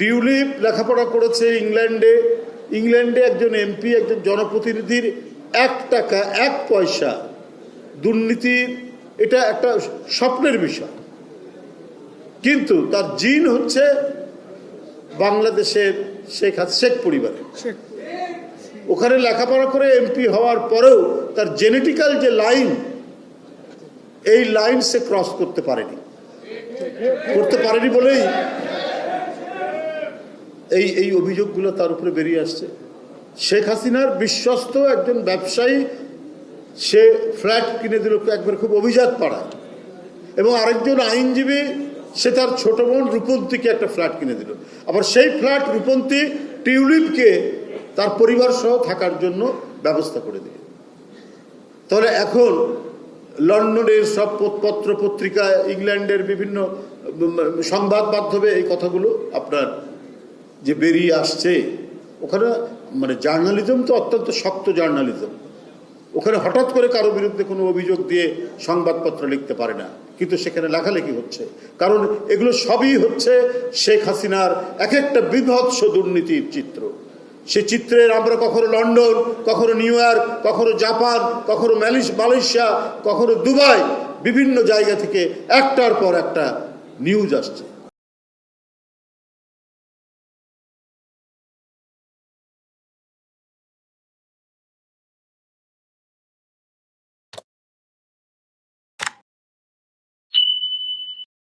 Tulip লেখাপড়া করেছে ইংল্যান্ডে। ইংল্যান্ডে একজন এমপি একজন জনপ্রতিনিধির এক টাকা এক পয়সা দুর্নীতির এটা একটা স্বপ্নের বিষয়। কিন্তু তার জিন হচ্ছে বাংলাদেশের শেখ হাস শেখ পরিবারের। ওখানে লেখাপড়া করে এমপি হওয়ার পরেও তার জেনেটিক্যাল যে লাইন এই লাইন সে ক্রস করতে পারেনি। করতে পারেনি বলেই এই এই অভিযোগগুলো তার উপরে বেরিয়ে আসছে। শেখ হাসিনার বিশ্বস্ত একজন ব্যবসায়ী, সে ফ্ল্যাট কিনে দিল একবার খুব অভিজাত পাড়ায়। এবং আরেকজন আইনজীবী, সে তার ছোট বোন রূপন্তীকে একটা ফ্ল্যাট কিনে দিল। আবার সেই ফ্ল্যাট রূপন্তী টিউলিপকে তার পরিবার সহ থাকার জন্য ব্যবস্থা করে দিল। তাহলে এখন লন্ডনের সব পত্র পত্রিকা, ইংল্যান্ডের বিভিন্ন সংবাদ মাধ্যমে এই কথাগুলো আপনার যে বেরিয়ে আসছে, ওখানে মানে জার্নালিজম তো অত্যন্ত শক্ত জার্নালিজম ওখানে হঠাৎ করে কারও বিরুদ্ধে কোনো অভিযোগ দিয়ে সংবাদপত্র লিখতে পারে না। কিন্তু সেখানে লেখালেখি হচ্ছে। কারণ এগুলো সবই হচ্ছে শেখ হাসিনার এক একটা বিভৎস দুর্নীতির চিত্র। সে চিত্রের আমরা কখনো লন্ডন, কখনো নিউ ইয়র্ক, কখনো জাপান, কখনো ম্যালিশ, মালয়েশিয়া, কখনো দুবাই, বিভিন্ন জায়গা থেকে একটার পর একটা নিউজ আসছে।